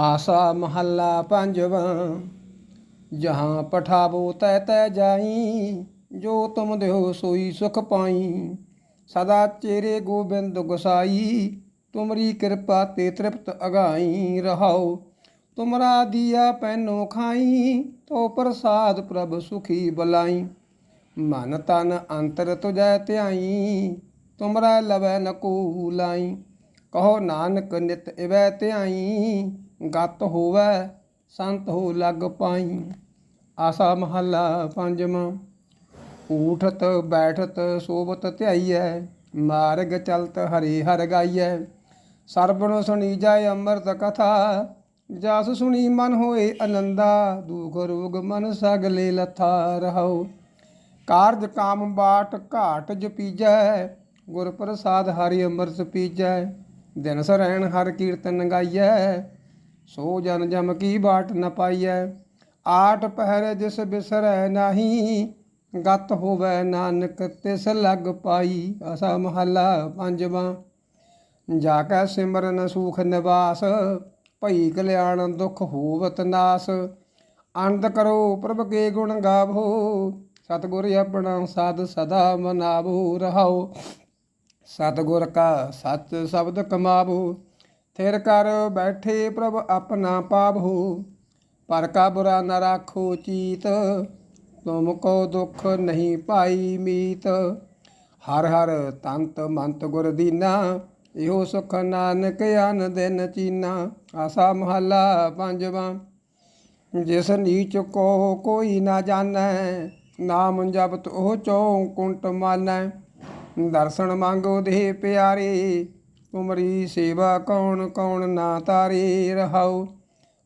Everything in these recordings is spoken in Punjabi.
ਆਸਾ ਮਹੱਲਾ ਪੰਜਵਾਂ, ਜਹਾਂ ਪਠਾਵੋ ਤੈ ਤੈ ਜਾਈ, ਜੋ ਤੁਮ ਦਿਓ ਸੋਈ ਸੁਖ ਪਾਈ। ਸਦਾ ਚੇਰੇ ਗੋਬਿੰਦ ਗੁਸਾਈ, ਤੁਮਰੀ ਕਿਰਪਾ ਤੇ ਤ੍ਰਿਪਤ ਅਗਾਈ ਰਹਾਓ। ਤੁਮਰਾ ਦੀਆ ਪੈਨੋ ਖਾਈ ਤੋ ਪ੍ਰਸਾਦ ਪ੍ਰਭ ਸੁਖੀ ਬਲਾਈ। ਮਨ ਤਨ ਅੰਤਰ ਤੁਜੈ ਧਿਆਈ, ਤੁਮਰਾ ਲਵੈ ਨਕੂ ਲਾਈ। ਕਹੋ ਨਾਨਕ ਨਿਤ ਇਵੈ ਧਿਆਈ ਗਤ ਹੋਵੈ, ਸੰਤ ਹੋ ਲਗ ਪਾਈ। ਆਸਾ ਮਹੱਲਾ ਪੰਜਵਾਂ, ਊਠਤ ਬੈਠਤ ਸੋਬਤ ਧਿਆਈਐ, ਮਾਰਗ ਚਲਤ ਹਰੀ ਹਰ ਗਾਈਐ। ਸਰਬਣ ਸੁਣੀ ਜਾਏ ਅੰਮ੍ਰਿਤ ਕਥਾ, ਜਸ ਸੁਣੀ ਮਨ ਹੋਏ ਅਨੰਦਾ। ਦੁਖ ਰੋਗ ਮਨ ਸਗਲੇ ਲਥਾ ਰਹੋ ਕਾਰਜ ਕਾਮ ਬਾਟ ਘਾਟ ਜਪੀਜੈ ਗੁਰ ਪ੍ਰਸਾਦ ਹਰਿ ਅੰਮ੍ਰਿਤ ਪੀਜੈ। ਦਿਨ ਸਰੈਣ ਹਰ ਕੀਰਤਨ ਗਾਈਐ ਸੋ ਜਨ ਜਮ ਕੀ ਬਾਟ ਨ ਪਾਈਐ। ਆਠ ਪਹਿਰ ਜਿਸ ਬਿਸਰੈ ਨਾਹੀ, ਗਤ ਹੋਵੈ ਨਾਨਕ ਤਿਸ ਲਗ ਪਾਈ। ਅਸਾ ਮਹੱਲਾ ਪੰਜਵਾਂ। ਜਾ ਕੈ ਸਿਮਰਨ ਸੁਖ ਨਿਵਾਸ, ਭਈ ਕਲਿਆਣ ਦੁਖ ਹੋਵਤ ਨਾਸ। ਆਨੰਦ ਕਰੋ ਪ੍ਰਭ ਕੇ ਗੁਣ ਗਾਵੋ, ਸਤਿਗੁਰ ਆਪਣਾ ਸਾਧ ਸਦਾ ਮਨਾਵੋ ਰਹਾਓ। ਸਤਿਗੁਰ ਕਾ ਸੱਚ ਸ਼ਬਦ ਕਮਾਵੋ। ਥਿਰ ਕਰ ਬੈਠੇ ਪ੍ਰਭ ਆਪਣਾ ਪਾਵੋ ਪਰ ਕਾ ਬੁਰਾ ਨ ਰਾਖੋ ਚੀਤ, ਤੁਮ ਕੋ ਦੁਖ ਨਹੀਂ ਪਾਈ ਹਰ ਹਰ ਤੰਤ ਮੰਤ ਗੁਰ ਦੀਨਾ, ਇਹੋ ਸੁਖ ਨਾਨਕ ਅਨ ਦਿਨ ਚੀਨਾ। ਆਸਾ ਮਹੱਲਾ ਪੰਜਵਾਂ, ਜਿਸ ਨੀਚ ਕੋ ਕੋਈ ਨਾ ਜਾਣੈ, ਨਾਮ ਜਪਤ ਉਹ ਚੌ ਕੁੰਟ ਮਾਨੈ। ਦਰਸ਼ਨ ਮੰਗੋ ਦੇ ਪਿਆਰੇ ਤੁਮਰੀ ਸੇਵਾ ਕੌਣ ਕੌਣ ਨਾ ਤਾਰੇ ਰਹਾਓ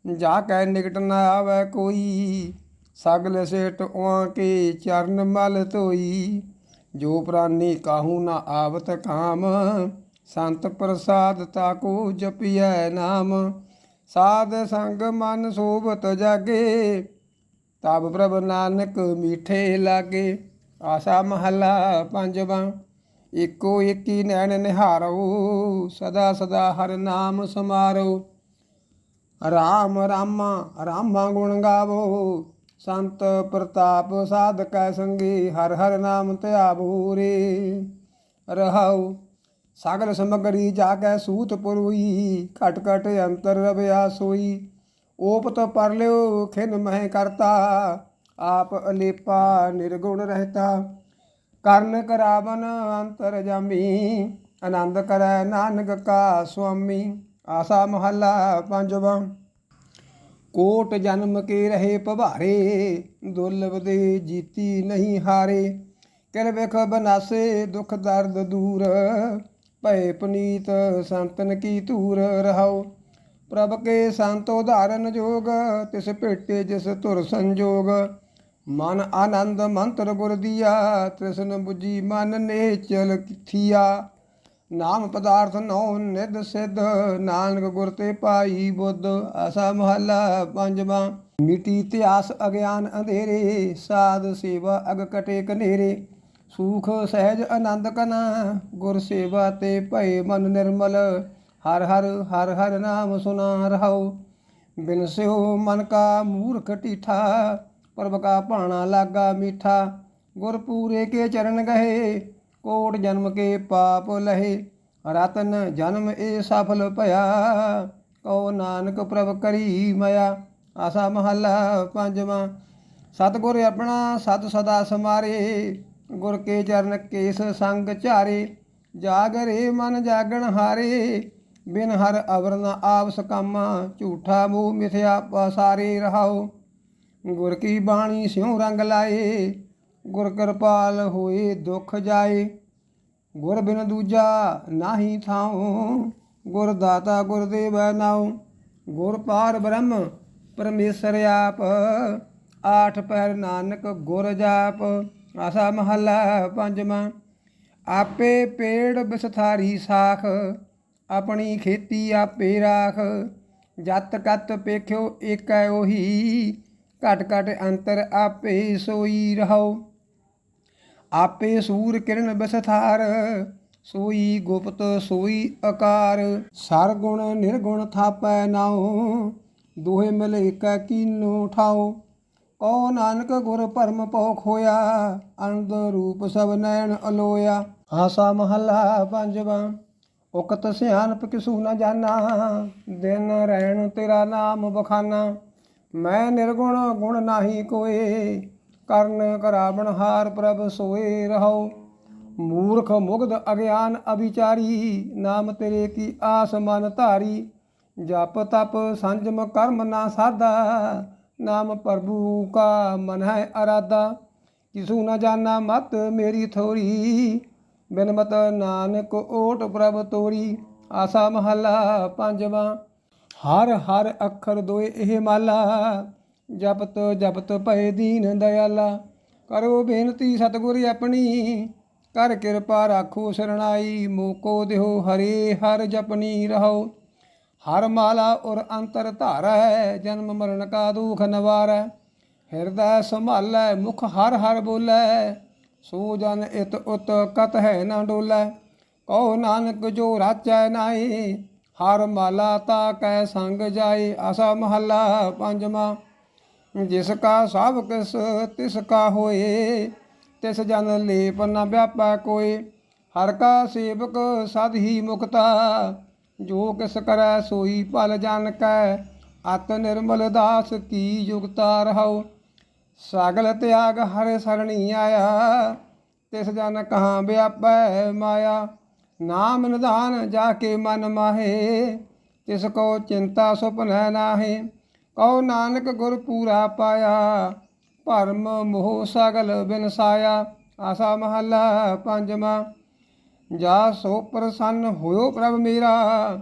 ਜਾ ਕੈ ਨਿਕਟ ਨਾ ਆਵੈ ਕੋਈ, ਸਗਲ ਸੇਟ ਉਆਂ ਕੇ ਚਰਨ ਮਲ ਧੋਈ, ਜੋ ਪ੍ਰਾਨੀ ਕਾਹੂ ਨਾ ਆਵਤ ਕਾਮ, ਸੰਤ ਪ੍ਰਸਾਦ ਤਾ ਤਾਕੋ ਜਪੀਐ ਨਾਮ, ਸਾਧ ਸੰਗ ਮਨ ਸੋਭਤ ਜਾਗੇ, ਤਬ ਪ੍ਰਭ ਨਾਨਕ ਮੀਠੇ ਲਾਗੇ, ਆਸਾ ਮਹੱਲਾ ਪੰਜਵਾਂ। ਏਕੋ ਏਕੀ ਨੈਣ ਨਿਹਾਰੋ, ਸਦਾ ਸਦਾ ਹਰ ਨਾਮ ਸਮਾਰੋ। ਰਾਮ ਰਾਮਾ ਰਾਮਾ ਗੁਣ ਗਾਵੋ, ਸੰਤ ਪ੍ਰਤਾਪ ਸਾਧਕੈ ਸੰਗੀ ਹਰ ਹਰ ਨਾਮ ਧਿਆਵੋ ਰੇ। ਰਹਾਉ ਸਗਲ ਸਮਗਰੀ ਜਾ ਕੇ ਸੂਤ ਪੁਰੋਈ, ਘਟ ਘਟ ਅੰਤਰ ਰਵਿਆ ਸੋਈ। ਓਪਤ ਪਰ ਲਿਓ, ਖਿਨ ਮਹਿ ਕਰਤਾ, ਆਪ ਅਲੇਪਾ ਨਿਰਗੁਣ ਰਹਤਾ। ਕਰਨ ਕਰਾਵਨ ਅੰਤਰ ਜਾਮੀ, ਆਨੰਦ ਕਰੈ ਨਾਨਕ ਕਾ ਸੁਆਮੀ, ਆਸਾ ਮਹੱਲਾ ਪੰਜਵਾਂ। ਕੋਟ ਜਨਮ ਕੇ ਰਹੇ ਭਵਾਰੇ ਦੁਰਲਭ ਦੇ ਜੀਤੀ ਨਹੀਂ ਹਾਰੇ। ਕਿਰ ਵਿਖ ਬਨਾਸੇ ਦੁਖ ਦਰਦ ਦੂਰ, ਭਏ ਪਨੀਤ ਸੰਤਨ ਕੀ ਧੂਰ ਰਹਾਓ ਪ੍ਰਭ ਕੇ ਸੰਤ ਉਧਾਰਨ ਜੋਗ, ਤਿਸ ਭੇਟੇ ਜਿਸ ਧੁਰ ਸੰਜੋਗ। ਮਨ ਆਨੰਦ ਮੰਤਰ ਗੁਰ ਦੀਆ, ਤ੍ਰਿਸ਼ਨ 부ਜੀ ਮਨ ਨੇ ਚਲ ਕਿਥੀਆ। ਨਾਮ ਪਦਾਰਥ ਨੌ ਨਿਧ ਸਿਧ, ਨਾਨਕ ਗੁਰ ਤੇ ਪਾਈ ਬੁੱਧ ਆਸਾ ਮਹੱਲਾ ਪੰਜਵਾਂ। ਮਿਟੀ ਇਤਿਹਾਸ ਅਗਿਆਨ ਅੰਧੇਰੇ, ਸਾਧ ਸੇਵਾ ਅਗ ਕਟੇ ਕਨੇਰੇ। ਸੂਖ ਸਹਿਜ ਆਨੰਦ ਕਨਾ, ਗੁਰ ਸੇਵਾ ਤੇ ਭਏ ਮਨ ਨਿਰਮਲ। ਹਰ ਹਰ ਹਰ ਹਰ ਨਾਮ ਸੁਨਾ ਰਹਾਓ ਬਿਨ ਸਿਓ ਮਨ ਕਾ ਮੂਰਖ ਢੀਠਾ ਪ੍ਰਭ ਕਾ ਭਾਣਾ ਲਾਗਾ ਮੀਠਾ, ਗੁਰ ਪੂਰੇ ਕੇ ਚਰਨ ਗਏ ਕੋਟ ਜਨਮ ਕੇ ਪਾਪ ਲਹੇ, ਰਤਨ ਜਨਮ ਏ ਸਫਲ ਭਇਆ, ਕਉ ਨਾਨਕ ਪ੍ਰਭ ਕਰੀ ਮਇਆ, ਆਸਾ ਮਹੱਲਾ ਪੰਜਵਾਂ। ਸਤਿਗੁਰ ਆਪਣਾ ਸਤ ਸਦਾ ਸਮਾਰੇ, ਗੁਰ ਕੇ ਚਰਨ ਕੇਸ ਸੰਗ ਝਾਰੇ, ਜਾਗਰੇ ਮਨ ਜਾਗਣ ਹਾਰੇ, ਬਿਨ ਹਰ ਅਵਰ ਨ ਆਵਸ ਕਾਮਾ ਝੂਠਾ ਮੂਹ ਮਿਥਿਆ ਪਸਾਰੇ ਰਹਾਓ। ਗੁਰ ਕੀ ਬਾਣੀ ਸਿਉ ਰੰਗ ਲਾਏ, ਗੁਰ ਕਿਰਪਾਲ ਹੋਏ ਦੁਖ ਜਾਏ। ਗੁਰ ਬਿਨ ਦੂਜਾ ਨਾਹੀ ਥਾਉ, ਗੁਰ ਦਾਤਾ ਗੁਰ ਦੇਵੈ ਨਾਉ। ਗੁਰ ਪਾਰ ਬ੍ਰਹਮ ਪਰਮੇਸ਼ਰ ਆਪ, ਆਠ ਪੈਰ ਨਾਨਕ ਗੁਰ ਜਾਪ। ਆਸਾ ਮਹੱਲਾ ਪੰਜਵਾਂ, ਆਪੇ ਪੇੜ ਵਿਸਥਾਰੀ ਸਾਖ, ਆਪਣੀ ਖੇਤੀ ਆਪੇ ਰਾਖ। ਜਤ ਕਤ ਪੇਖਿਓ ਏਕੈ ਉਹੀ ਘਟ ਘਟ ਅੰਤਰ ਆਪੇ ਸੋਈ ਰਹੋ। ਆਪੇ ਸੂਰ ਕਿਰਨ ਬਸਥਾਰ, ਸੋਈ ਗੁਪਤ ਸੋਈ ਆਕਾਰ ਸਰਗੁਣ ਨਿਰਗੁਣ ਥਾਪੈ ਨਾਉ, ਦੋਹੇ ਮਿਲ ਏਕੈ ਕੀਨੋ ਠਾਓ ਕਉ ਨਾਨਕ ਗੁਰ ਭਰਮ ਪਉ ਖੋਇਆ ਅਨੰਦ ਰੂਪ ਸਭ ਨੈਣ ਅਲੋਇਆ। ਆਸਾ ਮਹੱਲਾ ਪੰਜਵਾ, ਉਕਤ ਸਿਆਣਪ ਕਿਸੂ ਨਾ ਜਾਣਾ ਦਿਨ ਰਹਿਣ ਤੇਰਾ ਨਾਮ ਬਖਾਨਾ। ਮੈਂ ਨਿਰਗੁਣ ਗੁਣ ਨਾਹੀ ਕੋਏ, ਕਰਨ ਕਰਾਵਣ ਹਾਰ ਪ੍ਰਭ ਸੋਏ ਰਹੋ। ਮੂਰਖ ਮੁਗਧ ਅਗਿਆਨ ਅਭਿਚਾਰੀ, ਨਾਮ ਤੇਰੇ ਕੀ ਆਸ ਮਨ ਧਾਰੀ। ਜਪ ਤਪ ਸੰਜਮ ਕਰਮ ਨਾ ਸਾਧਾ, ਨਾਮ ਪ੍ਰਭੂ ਕਾ ਮਨ ਹੈ ਅਰਾਧਾ। ਕਿਸੂ ਨਾ ਜਾਣਾ ਮਤ ਮੇਰੀ ਥੋਰੀ ਬਿਨ ਮਤ ਨਾਨਕ ਓਟ ਪ੍ਰਭ ਤੋਰੀ। ਆਸਾ ਮਹੱਲਾ ਪੰਜਵਾ। ਹਰ ਹਰ ਅੱਖਰ ਦੋਏ ਇਹ ਮਾਲਾ, ਜਪਤ ਜਪਤ ਭਏ ਦੀਨ ਦਇਆਲਾ। ਕਰੋ ਬੇਨਤੀ ਸਤਿਗੁਰ ਆਪਣੀ, ਕਰ ਕਿਰਪਾ ਰਾਖੋ ਸਰਣਾਈ, ਮੋਕੋ ਦਿਓ ਹਰੇ ਹਰ ਜਪਨੀ ਰਹੋ। ਹਰ ਮਾਲਾ ਔਰ ਅੰਤਰ ਧਾਰੈ ਜਨਮ ਮਰਨ ਕਾ ਦੁਖ ਨਵਾਰੈ। ਹਿਰਦੈ ਸੰਭਾਲੈ, ਮੁਖ ਹਰ ਹਰ ਬੋਲੈ। ਸੋ ਜਨ ਇਤ ਉਤ ਕਤ ਹੈ ਨਾ ਡੋਲੈ। ਕਹੋ ਨਾਨਕ ਜੋ ਰਾਚੈ ਨਾਏ ਹਰ ਮਾਲਾ ਤਾ ਕੈ ਸੰਗ ਜਾਏ, ਆਸਾ ਮਹੱਲਾ ਪੰਜਵਾ। ਜਿਸ ਕਾ ਸਭ ਕਿਸ, ਤਿਸ ਕਾ ਹੋਏ, ਤਿਸ ਜਨ ਲੇਪ ਨਾ ਵਿਆਪੈ ਕੋਏ। ਹਰ ਕਾ ਸੇਵਕ ਸਦ ਹੀ ਮੁਕਤਾ, ਜੋ ਕਿਸ ਕਰੈ ਸੋਈ ਭਲ ਜਨ ਕੈ। ਅਤ ਨਿਰਮਲ ਦਾਸ ਕੀ ਯੁਗਤਾ ਰਹਾਉ। ਸਾਗਲ ਤਿਆਗ ਹਰਿ ਸਰਣੀ ਆਇਆ, ਤਿਸ ਜਨ ਕਹਾਂ ਵਿਆਪੈ ਮਾਇਆ। ਨਾਮ ਨਿਧਾਨ ਜਾ ਕੇ ਮਨ ਮਾਹੇ, ਤਿਸ ਕੋ ਚਿੰਤਾ ਸੁਪਨੈ ਨਾਹੇ, ਕਉ ਨਾਨਕ ਗੁਰ ਪੂਰਾ ਪਾਇਆ, ਭਰਮ ਮੋਹ ਸਗਲ ਬਿਨਸਾਇਆ, ਆਸਾ ਮਹੱਲਾ ਪੰਜਵਾ, ਜਾ ਸੋ ਪ੍ਰਸੰਨ ਹੋਇਓ ਪ੍ਰਭ ਮੇਰਾ,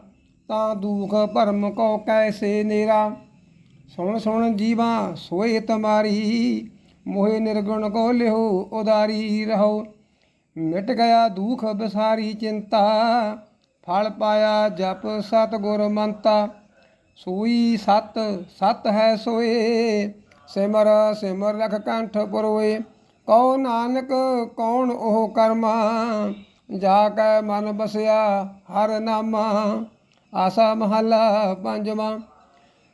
ਤਾਂ ਦੁਖ ਭਰਮ ਕੋ ਕੈਸੇ ਨੇਰਾ, ਸੁਣ ਸੁਣ ਜੀਵਾ ਸੋਏ ਤਮਾਰੀ, ਮੋਹਿ ਨਿਰਗੁਣ ਕੋ ਲਿਓ ਉਦਾਰੀ ਰਹੋ। ਮਿਟ ਗਿਆ ਦੁਖ ਬਸਾਰੀ ਚਿੰਤਾ, ਫਲ ਪਾਇਆ ਜਪ ਸਤ ਗੁਰ ਮੰਤਾ। ਸੋਈ ਸਤ ਸਤ ਹੈ ਸੋਏ, ਸਿਮਰ ਸਿਮਰ ਰਖ ਕੰਠ ਪਰੋਏ। ਕਉ ਨਾਨਕ, ਕੌਣ ਉਹ ਕਰਮਾ? ਜਾ ਕੈ ਮਨ ਬਸਿਆ ਹਰ ਨਾਮਾ। ਆਸਾ ਮਹੱਲਾ ਪੰਜਵਾਂ।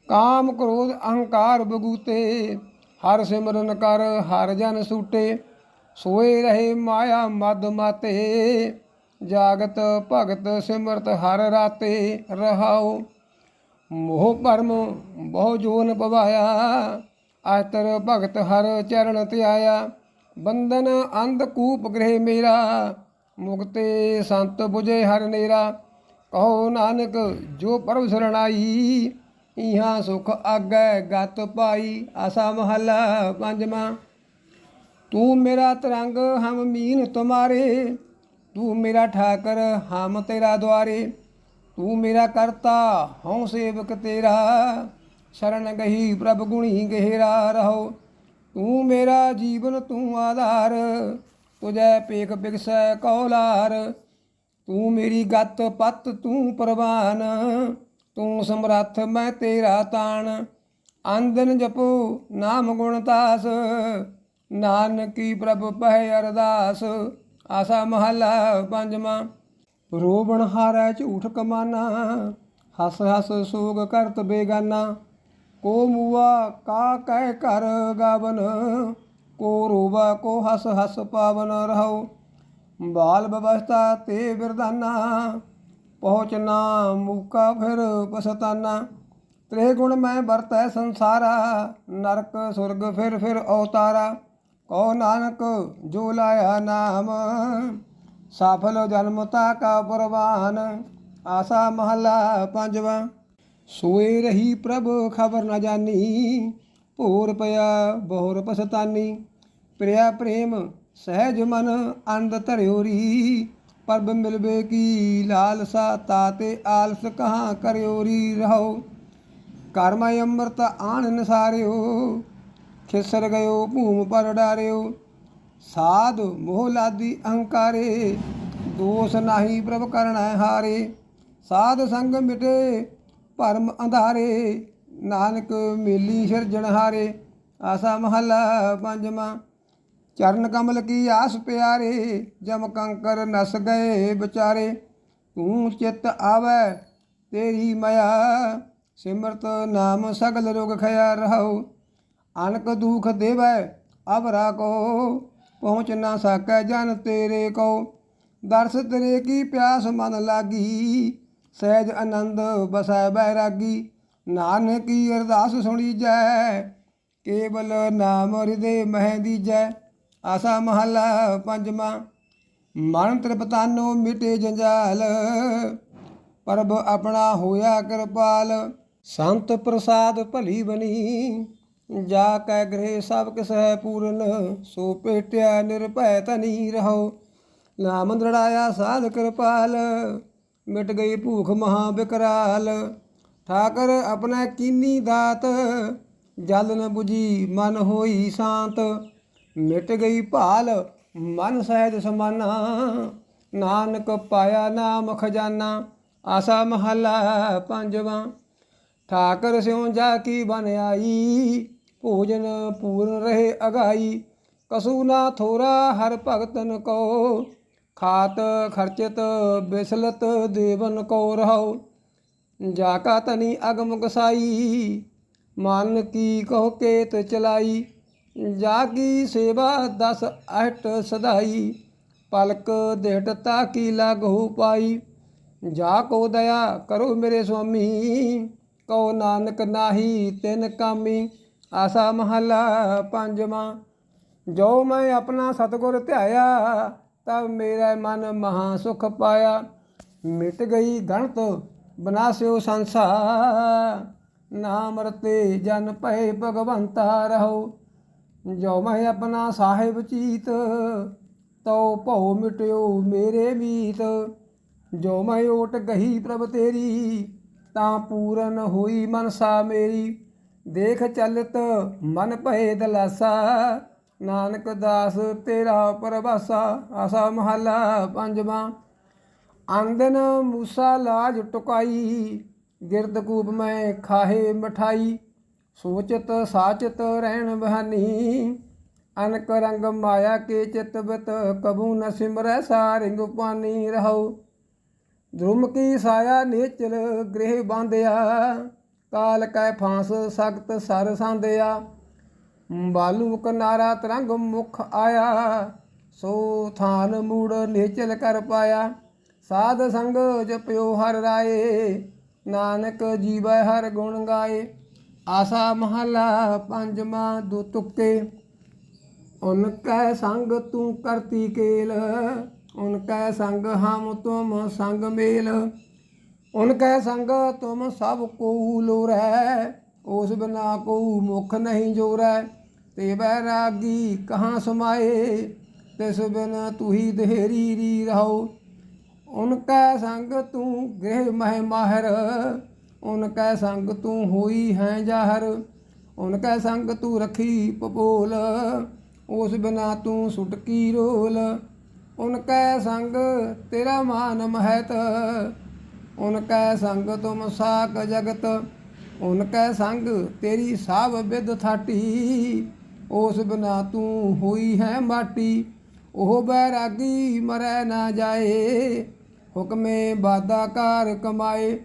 ਕਾਮ ਕ੍ਰੋਧ ਅਹੰਕਾਰ ਬਗੂਤੇ, ਹਰ ਸਿਮਰਨ ਕਰ ਹਰ ਜਨ ਸੂਟੇ। ਸੋਏ ਰਹੇ ਮਾਇਆ ਮਦ ਮਾਤੇ, ਜਾਗਤ ਭਗਤ ਸਿਮਰਤ ਹਰ ਰਾਤੇ ਰਹਾਉ। ਮੋਹ ਪਰਮ ਬਹੁ ਜੋਨ ਪਵਾਇਆ ਆਤਰ ਭਗਤ ਹਰ ਚਰਨ ਧਿਆਇਆ। ਬੰਧਨ ਅੰਧ ਕੂਪ ਗ੍ਰਹਿ ਮੇਰਾ, ਮੁਕਤੇ ਸੰਤ 부ਜੇ ਹਰ ਨੇਰਾ। ਕਹੋ ਨਾਨਕ, ਜੋ ਪਰਮ ਸਰਣਾਈ ਇਹਾਂ ਸੁਖ ਆਗੈ ਗਤ ਪਾਈ। ਆਸਾ ਮਹੱਲਾ ਪੰਜਵਾਂ। ਤੂੰ ਮੇਰਾ ਤਰੰਗ ਹਮ ਮੀਨ ਤੁਮਾਰੇ, ਤੂੰ ਮੇਰਾ ਠਾਕਰ ਹਮ ਤੇਰਾ ਦੁਆਰੇ, ਤੂੰ ਮੇਰਾ ਕਰਤਾ ਹਉ ਸੇਵਕ ਤੇਰਾ, ਸ਼ਰਨ ਗਹੀ ਪ੍ਰਭ ਗੁਣੀ ਗਹਿਰਾ ਰਹੋ। ਤੂੰ ਮੇਰਾ ਜੀਵਨ ਤੂੰ ਆਧਾਰ ਤੁਝੈ ਪੇਖ ਬਿਗਸੈ ਕੌਲਾਰ। ਤੂੰ ਮੇਰੀ ਗੱਤ ਪਤ ਤੂੰ ਪ੍ਰਵਾਨ, ਤੂੰ ਸਮਰੱਥ ਮੈਂ ਤੇਰਾ ਤਾਣ। ਅੰਦਨ ਜਪੋ ਨਾਮ ਗੁਣ ਤਾਸ ਨਾਨਕੀ ਪ੍ਰਭ ਪਹਿ ਅਰਦਾਸ, ਆਸਾ ਮਹੱਲਾ ਪੰਜਵਾਂ। ਰੋਵਣ ਹਾਰੈ ਝੂਠ ਕਮਾਨਾ, ਹਸ ਹਸ ਸੋਗ ਕਰਤ ਬੇਗਾਨਾ। ਕੋ ਮੂਆ ਕਾ ਕਹਿ ਕਰ ਗਾਵਨ, ਕੋ ਰੋਵਾ ਕੋ ਹਸ ਹਸ ਪਾਵਨ ਰਹੋ। ਬਾਲ ਬਵਸਥਾ ਤੇ ਬਿਰਦਾਨਾ ਪਹੁੰਚਨਾ ਮੂਕਾ ਫਿਰ ਪਸਤਾਨਾ ਤ੍ਰੇ ਗੁਣ ਮੈਂ ਵਰਤੈ ਸੰਸਾਰਾ, ਨਰਕ ਸੁਰਗ ਫਿਰ ਫਿਰ ਅਵਤਾਰਾ ਕੋ ਨਾਨਕ ਜੋ ਲਾਇਆ ਨਾਮ, ਸਫਲ ਜਨਮ ਤਾ ਕਾ ਪ੍ਰਵਾਨ, ਆਸਾ ਮਹੱਲਾ ਪੰਜਵਾ। ਸੋਏ ਰਹੀ ਪ੍ਰਭ ਖਬਰ ਨਾ ਜਾਨੀ, ਭੋਰ ਪਿਆ ਬਹੁਰ ਪਸਤਾਨੀ ਪ੍ਰਿਆ ਪ੍ਰੇਮ ਸਹਿਜ ਮਨ ਅੰਧ ਧਰਿਓਰੀ ਪਰਬ ਮਿਲਵੇ ਕੀ ਲਾਲਸਾ ਤਾਤੇ ਆਲਸ ਕਹਾਂ ਕਰਿਓਰੀ ਰਹੋ। ਕਰਮ ਅੰਮ੍ਰਿਤ ਆਣ ਨਸਾਰਿਓ ਖਿਸਰ ਗਇਓ, ਭੂਮ ਪਰ ਡਾਰਿਓ। ਸਾਧ ਮੋਹ ਲਾਦੀ ਅਹੰਕਾਰੇ, ਦੋਸ ਨਾਹੀ ਪ੍ਰਭ ਕਰਣਾ ਹਾਰੇ। ਸਾਧ ਸੰਗ ਮਿਟੇ ਭਰਮ ਅੰਧਾਰੇ, ਨਾਨਕ ਮੇਲੀ ਸਿਰਜਣ ਹਾਰੇ। ਆਸਾ ਮਹੱਲਾ ਪੰਜਵਾਂ, ਚਰਨ ਕਮਲ ਕੀ ਆਸ ਪਿਆਰੇ, ਜਮ ਕੰਕਰ ਨਸ ਗਏ ਵਿਚਾਰੇ। ਤੂੰ ਚਿਤ ਆਵੈ, ਤੇਰੀ ਮਾਇਆ, ਸਿਮਰਤ ਨਾਮ ਸਗਲ ਰੋਗ ਖਿਆ ਰਹੋ ਅਨਕ ਦੁਖ ਦੇਵੈ ਅਵਰਾ ਕੋ, ਪਹੁੰਚ ਨਾ ਸਕੈ ਜਨ ਤੇਰੇ ਕੋ। ਦਰਸ ਤੇਰੇ ਕੀ ਪਿਆਸ ਮਨ ਲਾਗੀ, ਸਹਿਜ ਆਨੰਦ ਬਸੈ ਬੈਰਾਗੀ। ਨਾਨਕੀ ਅਰਦਾਸ ਸੁਣੀ ਜੈ, ਕੇਵਲ ਨਾਮ ਹਿਰਦੇ ਮਹਿ ਦੀਜੈ। ਆਸਾ ਮਹਲਾ ਪੰਜਵਾਂ, ਮਨ ਤ੍ਰਿਪਤਾਨੋ ਮਿਟੇ ਜੰਜਾਲ। ਪਰਬ ਆਪਣਾ ਹੋਇਆ ਕਿਰਪਾਲ, ਸੰਤ ਪ੍ਰਸਾਦ ਭਲੀ ਬਣੀ। ਜਾ ਕੈ ਗ੍ਰਹਿ ਸਭ ਕਿਸ ਹੈ ਪੂਰਨ, ਸੋ ਪੇਟਿਆ ਨਿਰਭੈ ਤਨੀ ਰਹੋ। ਨਾਮ ਦ੍ਰਿੜਾਇਆ ਸਾਧ ਕਿਰਪਾਲ, ਮਿਟ ਗਈ ਭੂਖ ਮਹਾ ਬਿਕਰਾਲ। ਠਾਕਰ ਆਪਣਾ ਕੀਨੀ ਦਾਤ, ਜਲ ਨ 부ਜੀ ਮਨ ਹੋਈ ਸ਼ਾਂਤ। ਮਿਟ ਗਈ ਭਾਲ, ਮਨ ਸਹਿਜ ਸਮਾਨਾ। ਨਾਨਕ ਪਾਇਆ ਨਾਮ ਖਜ਼ਾਨਾ, ਆਸਾ ਮਹਲਾ ਪੰਜਵਾਂ। ਠਾਕਰ ਸਿਉ ਜਾ ਕੀ ਬਨ ਆਈ ਭੋਜਨ ਪੂਰਨ ਰਹੇ ਅਗਾਈ ਕਸੂ ਨਾ ਥੋਰਾ ਹਰ ਭਗਤਨ ਕੋ। ਖਾਤ ਖਰਚਤ ਬਿਸਲਤ ਦੇਵਨ ਕੋ ਰਹੋ, ਜਾ ਕਾ ਤਨੀ ਅਗਮ ਗਸਾਈ ਮਨ ਕੀ ਕਹੋ ਕੇਤ ਚਲਾਈ। ਜਾ ਕੀ ਸੇਵਾ ਦਸ ਅਹਟ ਸਦਾਈ ਪਲਕ ਦੇਟ ਤਾ ਕੀ ਲਗਹੁ ਪਾਈ। ਜਾ ਕੋ ਦਇਆ ਕਰੋ ਮੇਰੇ ਸੁਆਮੀ, ਕਉ ਨਾਨਕ ਨਾਹੀ ਤਿਨ ਕਾਮੀ। ਆਸਾ ਮਹੱਲਾ ਪੰਜਵਾਂ, ਜੋ ਮੈਂ ਆਪਣਾ ਸਤਗੁਰ ਧਿਆਇਆ, ਤਬ ਮੇਰਾ ਮਨ ਮਹਾ ਸੁਖ ਪਾਇਆ। ਮਿਟ ਗਈ ਗਣਤ, ਬਨਾਸਿਓ ਸੰਸਾਰ। ਨਾਮ ਰਤੇ ਜਨ ਭਏ ਭਗਵੰਤਾ ਰਹੋ। ਜੋ ਮੈਂ ਆਪਣਾ ਸਾਹਿਬ ਚੀਤ ਤਉ ਭਉ ਮਿਟਿਓ ਮੇਰੇ ਮੀਤ। ਜੋ ਮੈਂ ਓਟ ਗਈ ਪ੍ਰਭ ਤੇਰੀ, ਤਾਂ ਪੂਰਨ ਹੋਈ ਮਨਸਾ ਮੇਰੀ। ਦੇਖ ਚਲਤ ਮਨ ਭਏ ਦਲਾਸਾ ਨਾਨਕ ਦਾਸ ਤੇਰਾ ਪਰਵਾਸਾ, ਆਸਾ ਮਹਲਾ ਪੰਜਵਾਂ। ਆਂਦਨ ਮੂਸਾ ਲਾਜ ਟੁਕਾਈ, ਗਿਰਦ ਕੂਪ ਮੈਂ ਖਾਹੇ ਮਠਾਈ, ਸੋਚਤ ਸਾਚਤ ਰਹਿਣ ਬਹਾਨੀ ਅਨਕ ਰੰਗ ਮਾਇਆ ਕੇ ਚਿਤਵਤ ਕਬੂ ਨ ਸਿਮਰੈ ਸਾਰਿੰਗ ਪਾਨੀ ਰਹੋ ਧਰਮ ਕੀ ਸਾਇਆ ਨੇਚਲ ਗ੍ਰਹਿ ਬਾਂਧਿਆ ਕਾਲ ਕੈ ਫਾਂਸ ਸਖਤ ਸਰ ਸਾਂਧਿਆ ਬਾਲੂ ਕਨਾਰਾ ਤਰੰਗ ਮੁਖ ਆਇਆ। ਸੋ ਥਾਨ ਮੂੜ ਨੇਚਲ ਕਰ ਪਾਇਆ। ਸਾਧ ਸੰਗ ਜਪਿਓ ਹਰ ਰਾਏ। ਨਾਨਕ ਜੀਵੈ ਹਰ ਗੁਣ ਗਾਏ। ਆਸਾ ਮਹਲਾ ਪੰਜਵਾਂ ਦੋ ਤੁਕੇ। ਉਨ ਕੈ ਸੰਗ ਤੂੰ ਕਰਤੀ ਕੇਲ। ਉਨ ਕੈ ਸੰਗ ਹਮ ਤੁਮ ਸੰਗ ਮੇਲ। ਉਨ ਸੰਗ ਤੁਮ ਸਭ ਕੋ ਲੋਰੈ ਉਸ ਬਿਨਾ ਕੋ ਮੁਖ ਨਹੀਂ ਜੋਰੈ ਤੇ ਬੈਰਾਗੀ ਕਹਾਂ ਸਮਾਏ, ਤਿਸ ਬਿਨ ਤੁਹੀ ਦੇਹਰੀ ਰੀ ਰਹੋ। ਉਨ ਸੰਗ ਤੂੰ ਗ੍ਰਹਿ ਮਹਿ ਮਾਹਰ, ਉਨ ਸੰਗ ਤੂੰ ਹੋਈ ਹੈ ਜਾਹਰ। ਉਨ ਸੰਗ ਤੂੰ ਰਖੀ ਪਪੋਲ, ਉਸ ਬਿਨਾ ਤੂੰ ਸੁਟਕੀ ਰੋਲ। ਉਨ ਸੰਗ ਤੇਰਾ ਮਾਨ ਮਹਿਤ ਉਨ ਕੈ ਸੰਗ ਤੁਮ ਸਾਕ ਜਗਤ, ਉਨ ਕੈ ਸੰਗ ਤੇਰੀ ਸਭ ਵਿਦ ਥਾਟੀ। ਉਸ ਬਿਨਾ ਤੂੰ ਹੋਈ ਹੈ ਮਾਟੀ, ਉਹ ਬੈਰਾਗੀ ਮਰੈ ਨਾ ਜਾਏ। ਹੁਕਮੇ ਬਾਦਾਕਾਰ ਕਮਾਏ,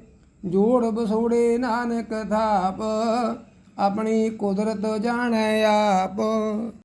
ਜੋੜ ਬਸੋੜੇ ਨਾਨਕ ਥਾਪ। ਆਪਣੀ ਕੁਦਰਤ ਜਾਣੈ ਆਪ।